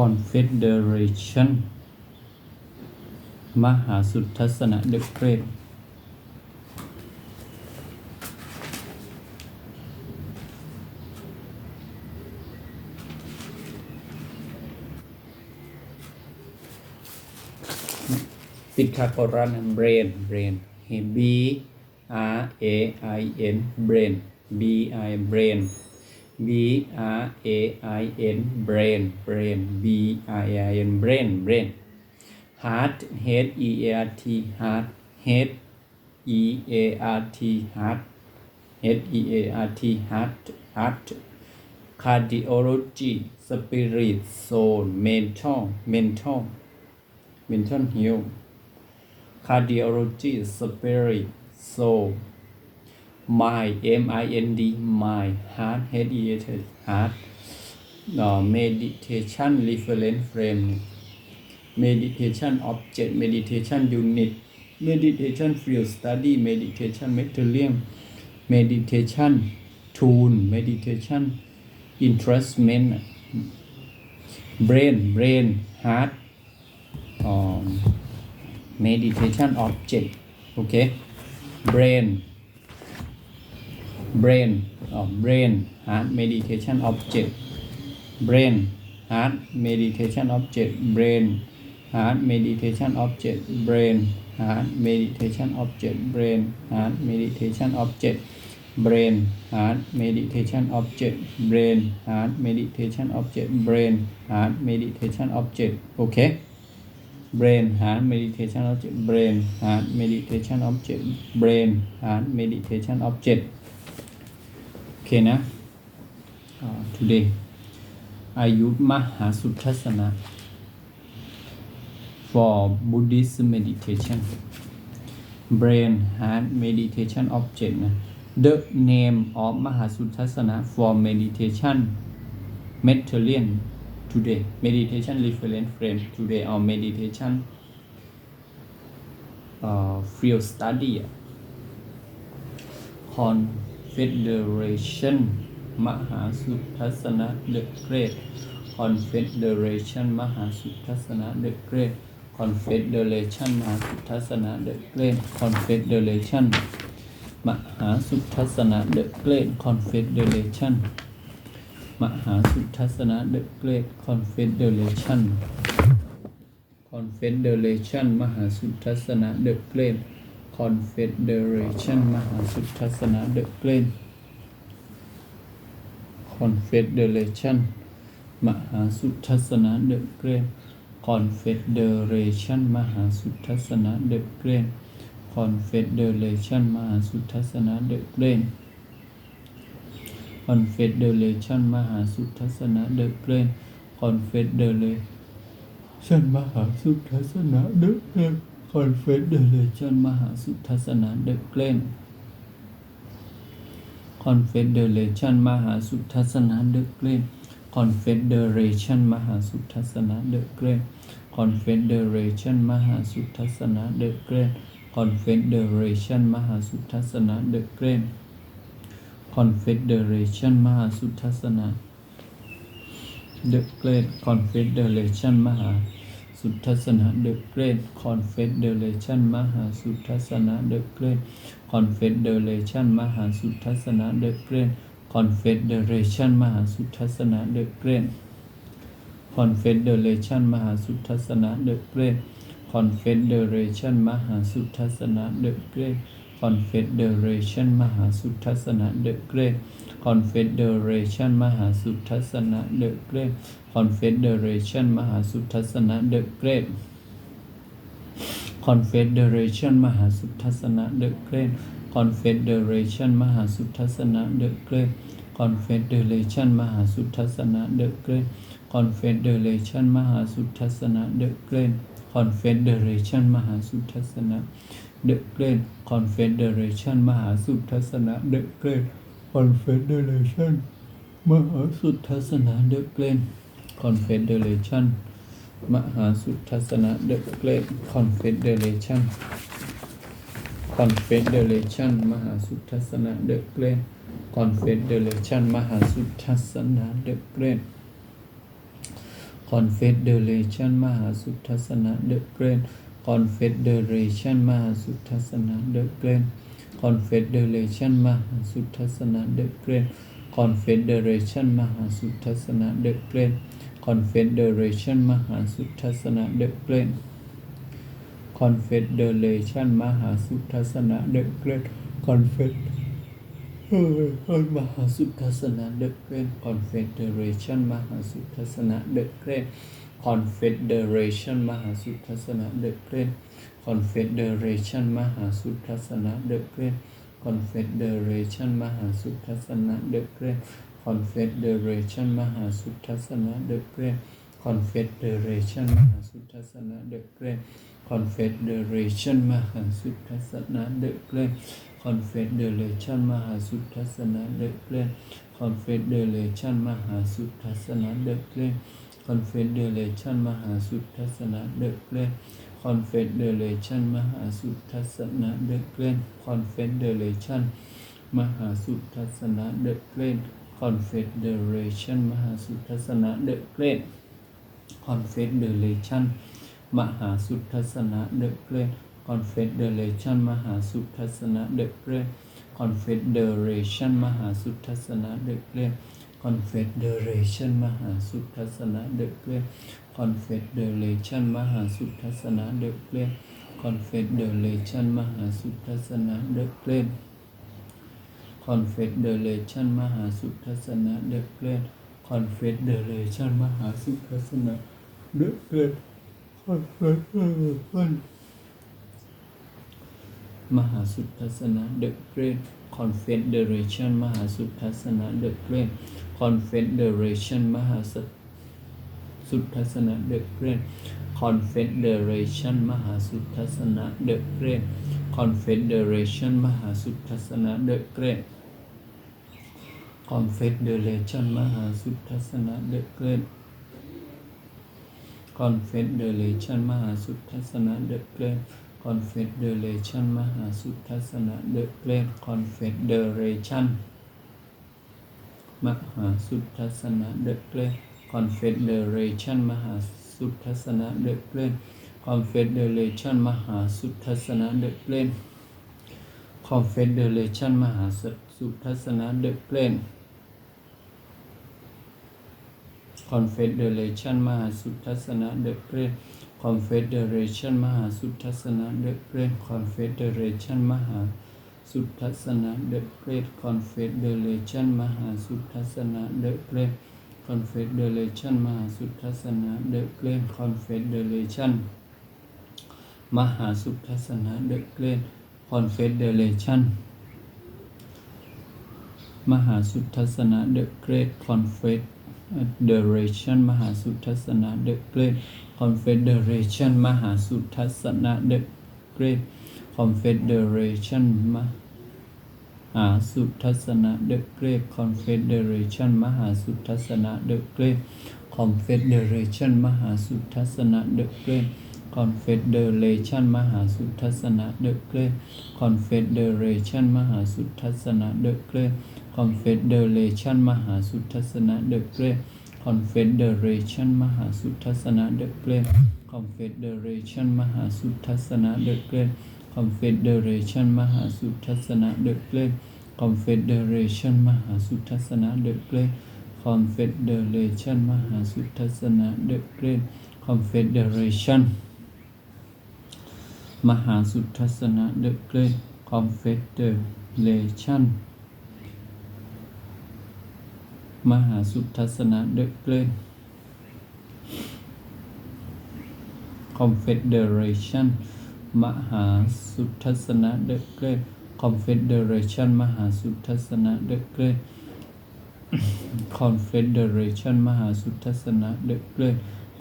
Confederation มหาสุทธศนะเดเรดติดคาโกรันเบรนเบรน B R A I N เบรน n B I อเบรน B R A I N brain brain B R A I N brain brain heart H E A R T heart H E A R T heart H E A R T heart heart cardiology spirit soul mental mental mental health cardiology spirit soul mind m i n d mind heart h e a r t heart meditation reference frame meditation object meditation unit meditation field study meditation material meditation tool meditation investment brain brain heart um, meditation object okay brain brain or brain heart meditation object brain heart meditation object brain heart meditation object brain heart meditation object brain heart meditation object brain heart meditation object brain heart meditation object brain heart meditation object okay brain heart meditation object brain heart meditation object brain heart meditation object คนะทุ today อายุมหาสุทัศนะ for Buddhist meditation brain heart meditation object นะ the name of มหาสุทัศนะ for meditation material today meditation reference frame today or meditation uh, field study on Federation มหาสุทัศนะ The Great Confederation มหาสุทัศนะ The Great Confederation มหาสุทัศนะ The Great Confederation มหาสุทัศนะ The Great Confederation มหาสุทัศนะ The Great Confederation Confederation มหาสุทัศนะ The Great Confederation มหาสุทัศนะเดอะเกลน Confederation มหาสุทัศนะเดอะเกรน Confederation มหาสุทัศนะเดอะเกรน Confederation มหาสุทัศนะเดอะเกรน Confederation มหาสุทัศนะเดอะเกรน Confederation มหาสุทัศนะเดอะเกรนคอนเฟสเดเลชันมหาสุทัศนะเดอะเกลนคอนเฟสเดเลชันมหาสุทัศนะเดอะเกลนคอนเฟสเดเรชันมหาสุทัศนะเดอะเกรนคอนเฟสเดเรชันมหาสุทัศนะเดอะเกรนคอนเฟสเดเรชันมหาสุทัศนะเดอะเกรนคอนเฟสเดเรชันมหาสุทัศนะเดอะเกรนคอนเฟสเดเรชันมหาุทธสนะเดอะเกรดคอนเฟดเดเรชันมหาสุทธสนะเดอะเกรดคอนเฟดเดเรชันมหาสุทธสนะเดอะเกรดคอนเฟดเดเรชันมหาสุทธสนะเดอะเกรดคอนเฟดเดเรชันมหาสุทธสนะเดอะเกรดคอนเฟดเดเรชันมหาสุทธสนะเดอะเกรดคอนเฟดเดเรชันมหาสุทธสนะเดอะเกรด Confederation มหาสุทัศนะเดอะเกรด Confederation มหาสุทัศนะเดอะเกรด Confederation มหาสุทัศนะเดอะเกรด Confederation มหาสุทัศนะเดอะเกรด Confederation มหาสุทัศนะเดอะเกรด Confederation มหาสุทัศนะเดอะเกรด Confederation มหาสุทัศนะเดอะเกรด Confederation มหาสุทัศนะเดอะเกรด Confederation มหาสุทัศนาเดอะเกรน Confederation มหาสุทัศนาเดอะเกรน Confederation Confederation มหาสุทัศนาเดอะเกรน Confederation มหาสุทัศนาเดอะเกรน Confederation มหาสุทัศนาเดอะเกรน Confederation มหาสุทัศนาเดอะเกรน Confederation, Confederation มหาสุทัศนะเดอะเกรน Confederation มหาสุทัศนะเดอะเกรน Confederation มหาสุทัศนะเดอะเกรน Confederation มหาสุทัศนะเดอะเกรน Confed มหาสุทัศนะเดอะเกรน Confederation มหาสุทัศนะเดอะเกรน Confederation มหาสุทัศนะเดอะเกรน Confederation มหาสุทัศนะเดอะเกรด Confederation มหาสุทัศนะเดอะเกรด Confederation มหาสุทัศนะเดอะเกรด Confederation มหาสุทัศนะเดอะเกรด Confederation มหาสุทัศนะเดอะเกรด Confederation มหาสุทัศนะเดอะเกรด Confederation มหาสุทัศนะเดอะเกรด Confederation มหาสุทัศนะเดอะเกรด Confederation มหาสุทัศนะ The Great Confederation มหาสุทัศนะ The Great Confederation มหาสุทัศนะ The Great Confederation มหาสุทัศนะ The Great Confederation มหาสุทัศนะ The Great Confederation มหาสุทัศนะ The Great Confederation มหาสุทัศนะ The Great Confess the relation มหาสุทัศนะ the plane Confess the relation มหาสุทัศนะ the plane Confess the relation มหาสุทัศนะ the plane Confess the relation มหาสุทัศนะ the plane Confess the relation มหาสุทัศนะ the plane Confederation มหาสุทัศนะ the plane Confederation มหาสุทัุทัศนะเดอะเกรนคอนเฟเดเรชันมหาสุทัศนะเดอะเกรนคอนเฟเดเรชันมหาสุทัศนะเดอะเกรนคอนเฟเดเรชันมหาสุทัศนะเดอะเกรนคอนเฟเดเรชันมหาสุทัศนะเดอะเกรนคอนเฟเดเรชันมหาสุทัศนะเดอะเกรนคอนเฟเดเรชันมหาสุทัศนะเดอะเกรน Confederation มหาสุทศนะเดอะเพลน Confederation มหาสุทศนะเดอะเพลน Confederation มหาสุทศนะเดอะเพลน Confederation มหาสุทศนะเดอะเพลน Confederation มหาสุทศนะเดอะเพลน Confederation มหาสุทศนะเดอะเพลน Confederation มหาสุทศนะเดอะเพลน Confederation มหาสุทธศนะ The Great Confederation มหาสุทธศนะ The Great Confederation มหาสุทธศนะ The Great Confederation มหาสุทธศนะ The Great Confederation มหาสุทธศนะ The Great Confederation มหาหาสุทัศนะเดอะเกรทคอนเฟเดเรชันมหาสุทัศนะเดอะเกรทคอนเฟเดเรชันมหาสุทัศนะเดอะเกรทคอนเฟเดเรชันมหาสุทัศนะเดอะเกรทคอนเฟเดเรชันมหาสุทัศนะเดอะเกรทคอนเฟเดเรชันมหาสุทัศนะเดอะเกรทคอนเฟเดเรชันมหาสุทัศนะเดอะเกรทคอนเฟเดเรชันมหาสุทัศนะเดอะเกรท Confederation มหาสุทัศนะเดอะเกรด Confederation มหาสุทัศนะเดอะเกรด Confederation มหาสุทัศนะเดอะเกรด Confederation มหาสุทัศนะเดอะเกรด Confederation มหาสุทัศนะเดอะเกรด Confederation มหาสุทัศนะเดกเกรคอนเฟเดเรชันมหาสุทัศนะเดกเกรคอนเฟเดเรชันมหาสุทัศนะเดกเกร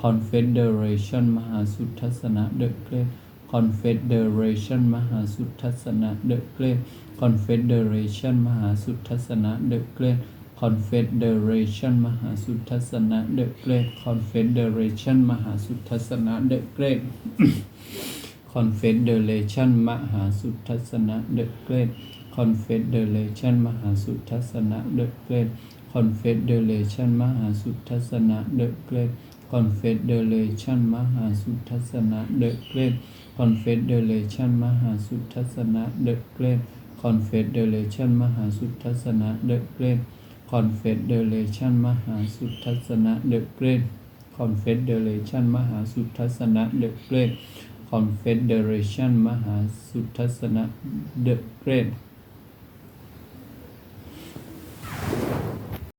คอนเฟเดเรชันมหาสุทัศนะเดกเกร Confederation มหาสุทัศนะเดกเกร Confederation มหาสุทัศนะเดกเกร Confederation มหาสุทัศนะเดกเกร Confederation มหาสุทัศนะเดกเกร Confederation มหาสุทัศนะ The Great Confederation มหาสุทัศนะ The Great Confederation มหาสุทัศนะ The Great Confederation มหาสุทัศนะ The Great Confederation มหาสุทัศนะ The Great Confederation มหาสุทัศนะ The Great Confederation มหาสุทัศนะ The Great Confederation มหาสุทัศนะ The Great Confederation มหาสุทัศนะ The Great